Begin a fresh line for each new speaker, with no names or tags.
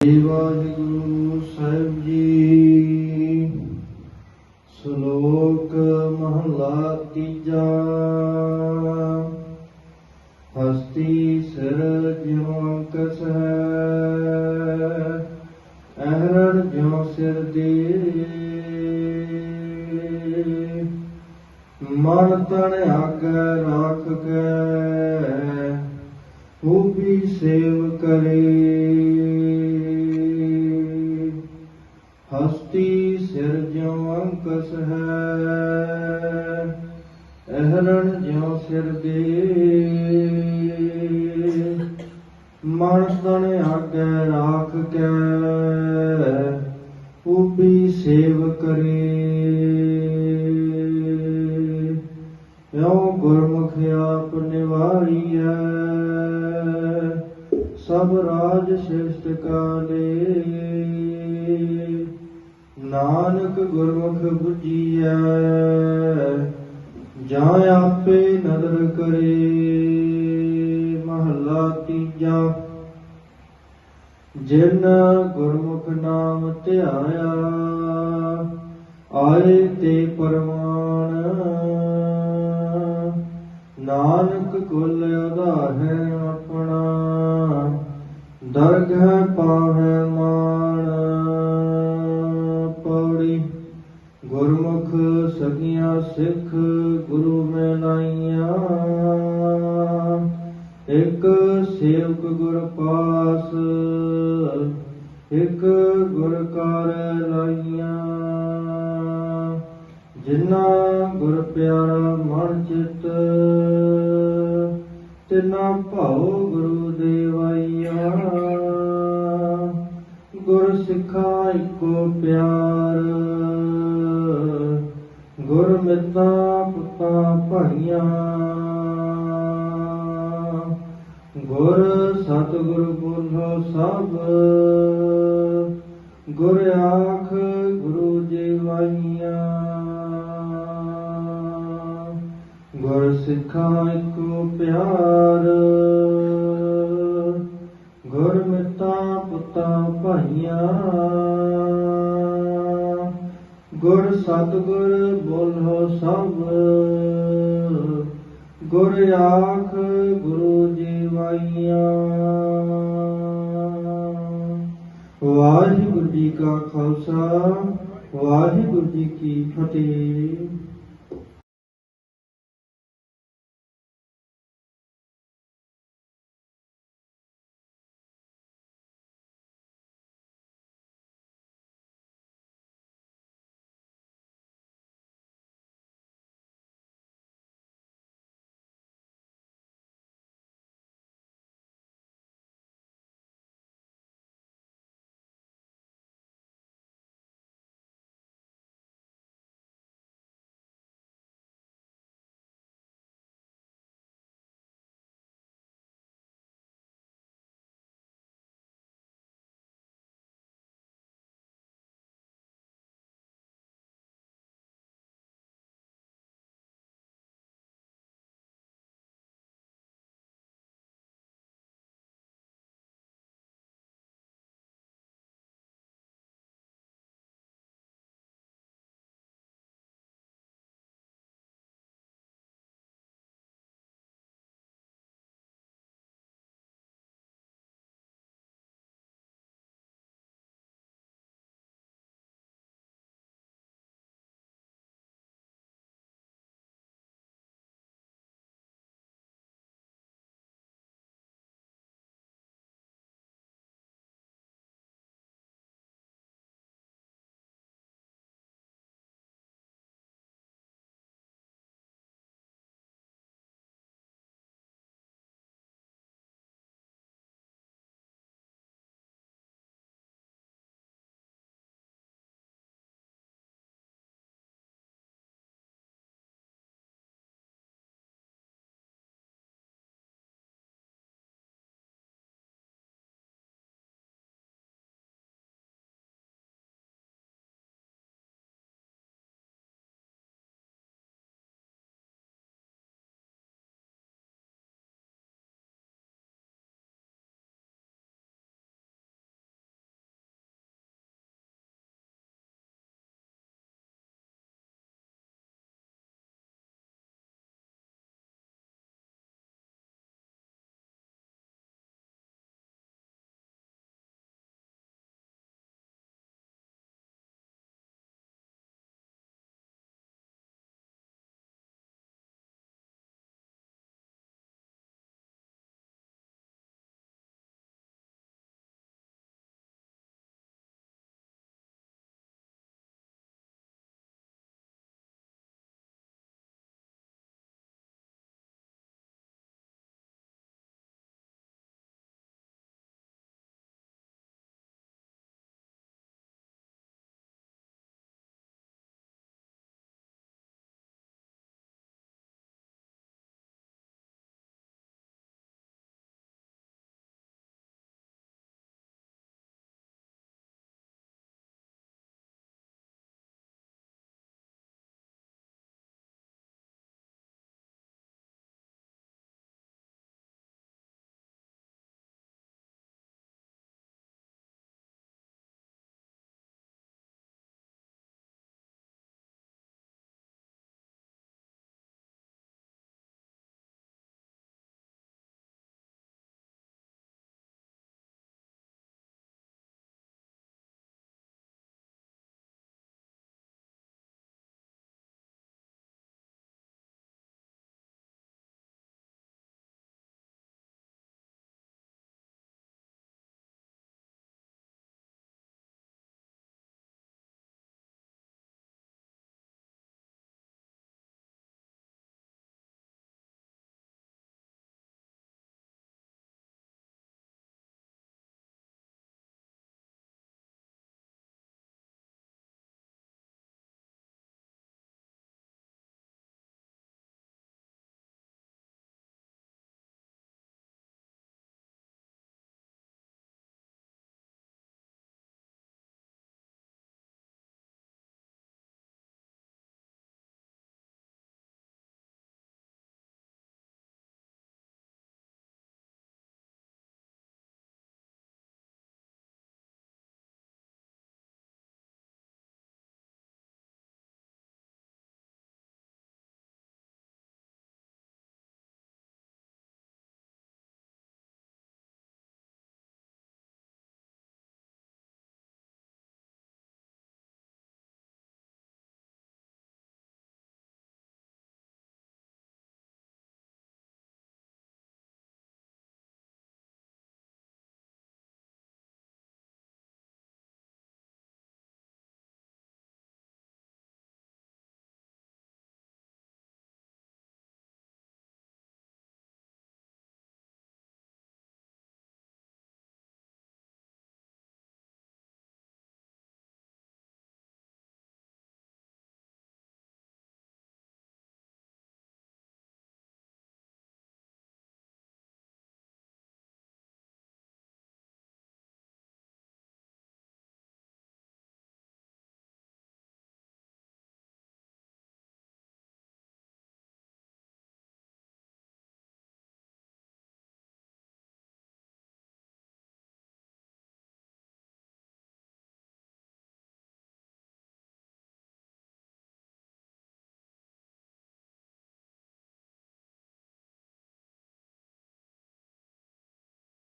ਵਾਹਿਗੁਰੂ ਸਾਹਿਬ ਜੀ, ਸ਼ਲੋਕ ਮਹਲਾ ਤੀਜਾ। ਹਸਤੀ ਸਿਰ ਜਿਉ ਕਸ ਹੈ ਅਹਰਣ ਜਿਉ ਸਿਰ ਦੇ ਮਨ ਤਨ ਆਗੈ ਰਾਖ ਕੇ ਉਹ ਵੀ ਸੇਵ ਕਰੇ। ਜਿਉ ਅੰਕਸ ਹੈ, ਅਹਰਣ ਜਿਉ ਸਿਰ ਦੇ। ਮਨ ਤਨ ਆਗੈ ਰਾਖ ਕੇ ਉਹ ਵੀ ਸੇਵ ਕਰੇ। ਯੋ ਗੁਰਮੁਖ ਆਪ ਨਿਵਾਰੀਐ, ਸਭ ਰਾਜ ਸ੍ਰਿਸ਼ਟ ਕਾਲੇ। ਗੁਰਮੁਖ 부ਜੀਐ ਜਾਂ ਆਪੇ ਨਦਰ ਕਰੇ, ਮਹਲਾ ਤੀਜਾ। ਜਿਨ ਗੁਰਮੁਖ ਨਾਮ ਧਿਆਇਆ, ਆਏ ਤੇ ਪਰਮਾਨ। ਨਾਨਕ ਕੁਲ ਆਧਾਰ ਹੈ ਆਪਣਾ, ਦਰਗਹ ਪਾਵੈ ਮਾਨ। ਸਗੀਆਂ ਸਿੱਖ ਗੁਰੂ ਮੈਂ ਲਾਈਆਂ ਇੱਕ ਸੇਵਕ ਗੁਰ ਪਾਸ, ਇੱਕ ਗੁਰ ਕਰ ਲਾਈਆਂ। ਜਿਨਾ ਗੁਰ ਪਿਆਰਾ ਮਨ ਚਿਤ, ਤਿਨਾ ਭਾਉ ਗੁਰੂ ਦੇਵਾਈਆ। ਗੁਰ ਸਿੱਖਾ ਇੱਕੋ ਪਿਆਰ ਭਾਈਆਂ ਗੁਰ ਸਤਿਗੁਰ ਬੋਲੋ ਸਭ, ਗੁਰ ਆਖ ਗੁਰੂ ਜੀ ਜੀਵਾਈਆਂ ਗੁਰ ਸਿੱਖਾਂ ਇੱਕੋ ਪਿਆਰ, ਗੁਰ ਮਿੱਤਾ ਪੁੱਤਾਂ ਭਾਈਆਂ। ਗੁਰ ਸਤਿਗੁਰ ਬੋਲੋ ਸਭ ਗੁਰ ਆਖ ਗੁਰੂ ਜੀਵਾਈਆਂ। ਵਾਹਿਗੁਰੂ ਜੀ ਕਾ ਖਾਲਸਾ ਵਾਹਿਗੁਰੂ ਜੀ ਕੀ ਫਤਿਹ।